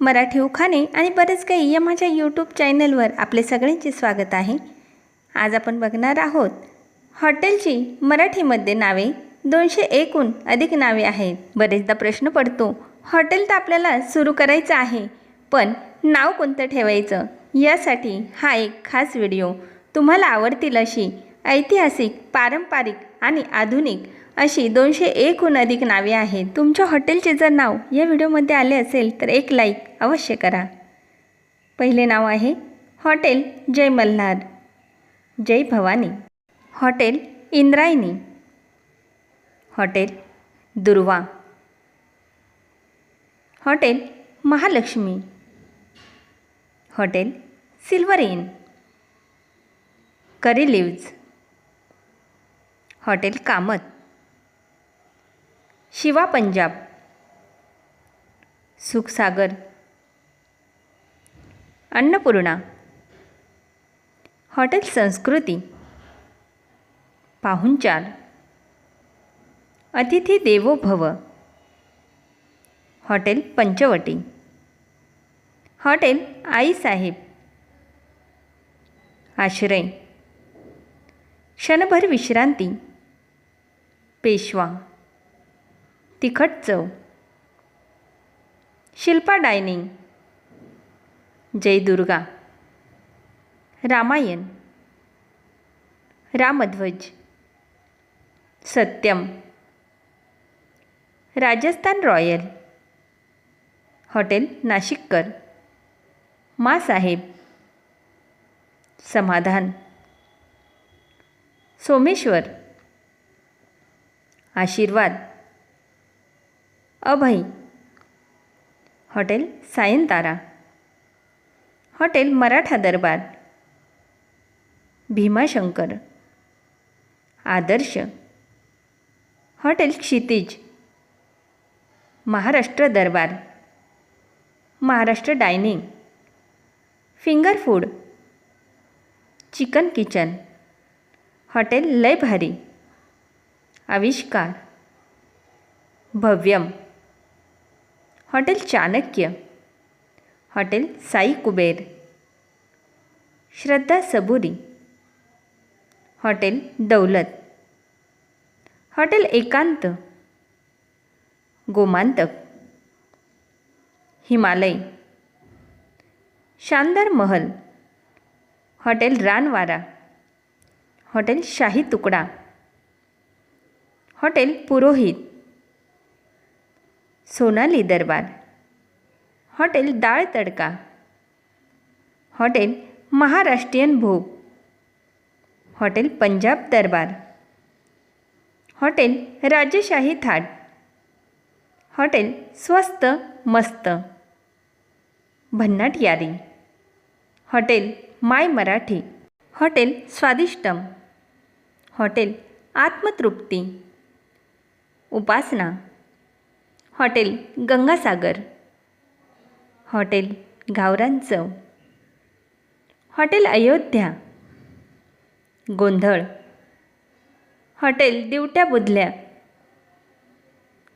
मराठी उखाणे आणि बरेच काही या माझ्या यूट्यूब चॅनलवर आपले सगळ्यांचे स्वागत आहे. आज आपण बघणार आहोत हॉटेलची मराठीमध्ये नावे दोनशे एकूण अधिक नावे आहेत. बरेचदा प्रश्न पडतो हॉटेल तर आपल्याला सुरू करायचं आहे पण नाव कोणतं ठेवायचं? यासाठी हा एक खास व्हिडिओ. तुम्हाला आवडतील अशी ऐतिहासिक पारंपरिक आणि आधुनिक अशी दोनशे एकहून अधिक नावे आहेत. तुमच्या हॉटेलचे जर नाव या व्हिडिओमध्ये आले असेल तर एक लाईक अवश्य करा. पहिले नाव आहे hotel Jai Malhar. Jai Bhavani. Hotel Indrayani. Hotel Durva. Hotel Mahalakshmi. Hotel silver inn curry leaves. Hotel Kamat. Shiva Punjab. Sukhsagar. Annapurna. Hotel Sanskruti. Pahunchar. Atithi देवो भव हॉटेल पंचवटी. हॉटेल आईसाहेब आश्रय. क्षणभर Vishranti. Peshwa. Tikhat Chav. Shilpa dining. Jai Durga Ramayan. Ramdhwaj. Satyam. Rajasthan royal. Hotel Nashikkar. Masaheb Samadhan. Someshwar. Ashirwad. Abhay. Hotel Sayantara. Hotel Maratha Darbar. Bhimashankar. Adarsh. Hotel Kshitij. Maharashtra Darbar. Maharashtra dining. Finger food. Chicken kitchen. Hotel Lay Bhari. Avishkar. Bhavyam. Hotel Chanakya hotel Sai Kuber Shraddha Saburi hotel Daulat hotel Ekant Gomantak Himalaya शानदार Mahal hotel Ranwara hotel Shahi Tukda hotel Purohit Sonali Darbar hotel Dal Tadka. Hotel Maharashtrian भोग. Hotel Punjab दरबार. Hotel राजशाही थाट. Hotel Swast Mast. Bhannat Yari hotel Maay Marathi. Hotel Swadishtam. Hotel Atmatrupti. Upasana. Hotel Gangasagar. Hotel Gavran Chav hotel Ayodhya. Gondhal. Hotel Divtya Budhlya.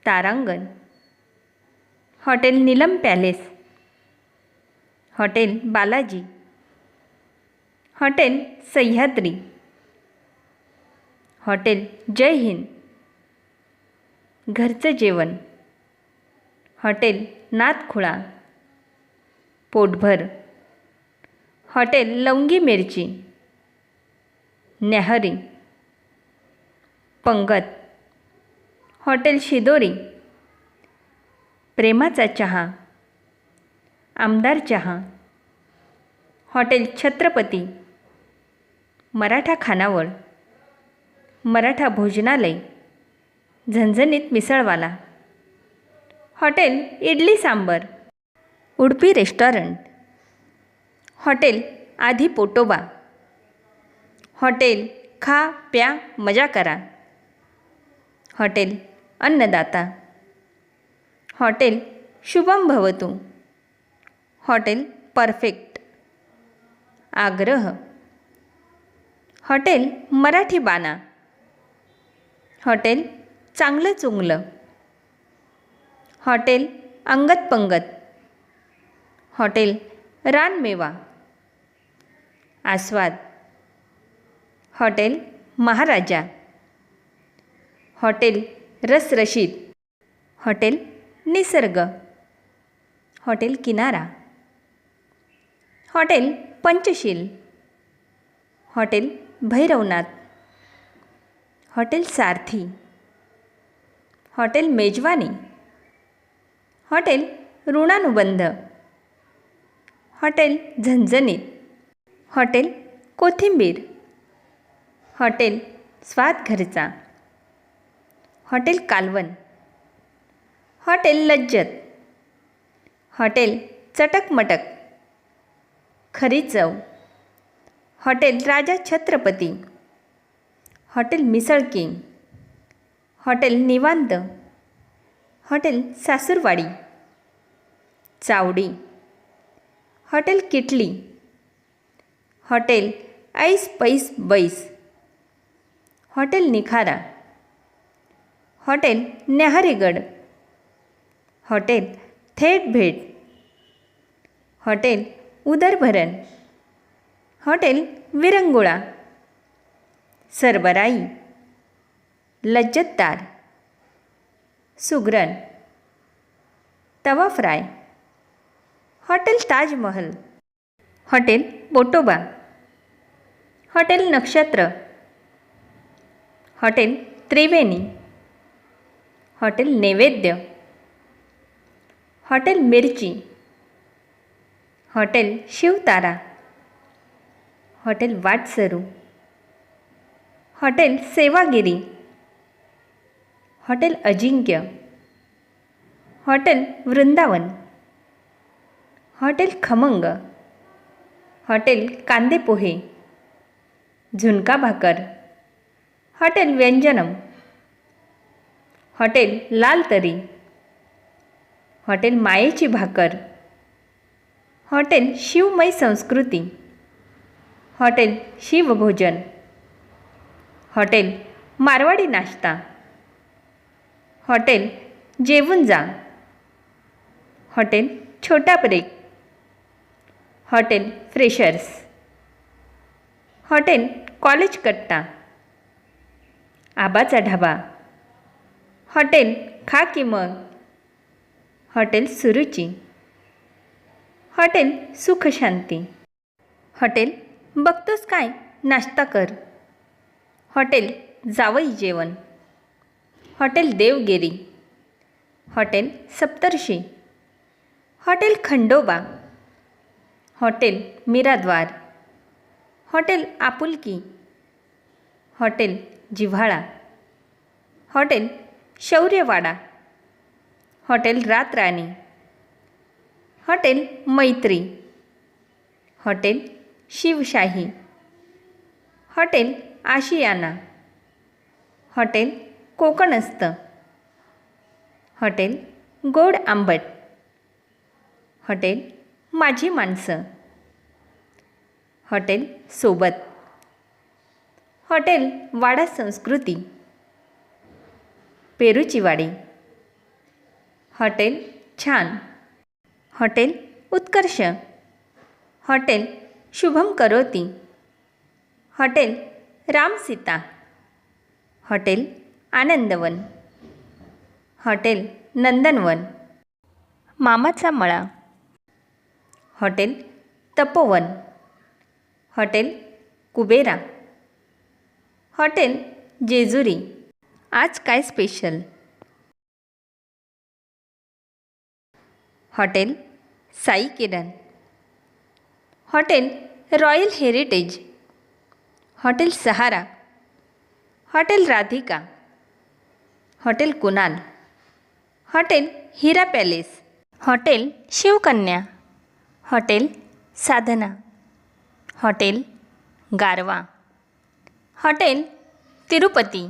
Tarangan. Hotel Neelam palace. Hotel Balaji. Hotel Sahyadri. Hotel Jai Hind. Gharcha Jevan. Hotel नाथखुळा पोटभर. Hotel लवंगी मिरची. न्याहरी. पंगत. Hotel Shidori. Premacha Chaha. Amdar Chaha. Hotel Chhatrapati. Maratha Khanaval. Maratha Bhojanalay. Zanzanit Misalwala. Hotel idli sambar. Udupi restaurant. Hotel Aadhi Potoba. Hotel Kha Pya Maja Kara. Hotel Annadata. Hotel Shubham Bhavatu. Hotel perfect. Agrah. Hotel Marathi Bana hotel Changla चुंगलं. Hotel अंगत Pangat hotel Ranmeva Aswad. Hotel Maharaja. Hotel Rasrashid hotel Nisarg. Hotel Kinara. Hotel Panchsheel. Hotel Bhairavnath. Hotel Sarathi. Hotel Mejwani. Hotel Runanubandh. Hotel Zanzanit hotel Kothimbir. Hotel Swad Gharcha hotel Kalvan. Hotel Lajjat. Hotel Chatakmatak. Khari Chav. Hotel Raja Chhatrapati. Hotel Misal king. Hotel Niwant. Hotel Sasurwadi. Chawadi. Hotel Kitli. Hotel Aiss Pais Bais. Hotel Nikhara. Hotel Nyaharigad. Hotel Thet Bhet. Hotel उदरभरण. Hotel विरंगुळा. Sarbarai. Lajjatdar. Sugran Tawa fry hotel Taj Mahal hotel Botoba hotel Nakshatra hotel Triveni hotel Naivedya hotel Mirchi hotel Shivtara hotel Watsaru hotel Sevagiri hotel Ajinkya. Hotel Vrindavan. Hotel Khamang. Hotel Kande Pohe Zunka भाकर. Hotel व्यंजनम. Hotel लाल तरी. Hotel मायेची भाकर. Hotel शिवमय संस्कृती. Hotel Shivbhojan. Hotel Marwari नाश्ता. Hotel Jevun Ja. Hotel Chhota break. Hotel freshers. Hotel college Katta. Abacha Dhaba. Hotel Kha Ki Mag. Hotel Suruchi. Hotel Sukhshanti hotel Baghtos Kay? Nashta Kar. Hotel Jawai Jevan. Hotel Devgiri. Hotel Saptarshi. Hotel Khandoba. Hotel Miradwar. Hotel Apulki. Hotel Jivhala. Hotel Shauryawada. Hotel Ratrani. Hotel Maitri. Hotel Shivshahi. Hotel Ashiyana. Hotel Kokanastha hotel God Ambat. Hotel माझी माणसं. Hotel सोबत. Hotel वाडा संस्कृती. पेरूची वाडी hotel छान. Hotel Utkarsh. Hotel Shubham Karoti. Hotel Ram Sita. Hotel Anandvan. Hotel Nandanvan. Mamacha Mala. Hotel Tapovan. Hotel Kubera. Hotel Jejuri. Aaj Kay special? Hotel Sai Kiran. Hotel royal heritage. Hotel Sahara. Hotel Radhika. Hotel Kunal? Hotel Hira palace. Hotel Shivkanya. Hotel Sadhana. Hotel Garva. Hotel Tirupati.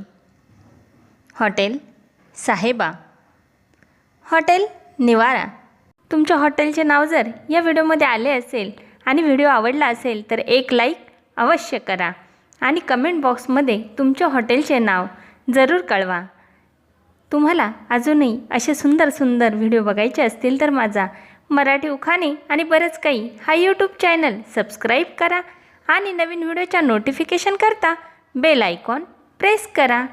Hotel Saheba. Hotel Niwara. तुमच्या हॉटेलचे नाव जर या व्हिडिओमध्ये आले असेल आणि video आवडला असेल तर एक लाईक अवश्य करा आणि कमेंट बॉक्समध्ये तुमच्या हॉटेलचे नाव जरूर कळवा. तुम्हाला अजूनही असे सुंदर सुंदर व्हिडिओ बघायचे असतील तर माझा मराठी उखाणे आणि बरंच काही हा यूट्यूब चॅनल सबस्क्राईब करा आणि नवीन व्हिडिओच्या नोटिफिकेशन करता बेल आयकॉन प्रेस करा.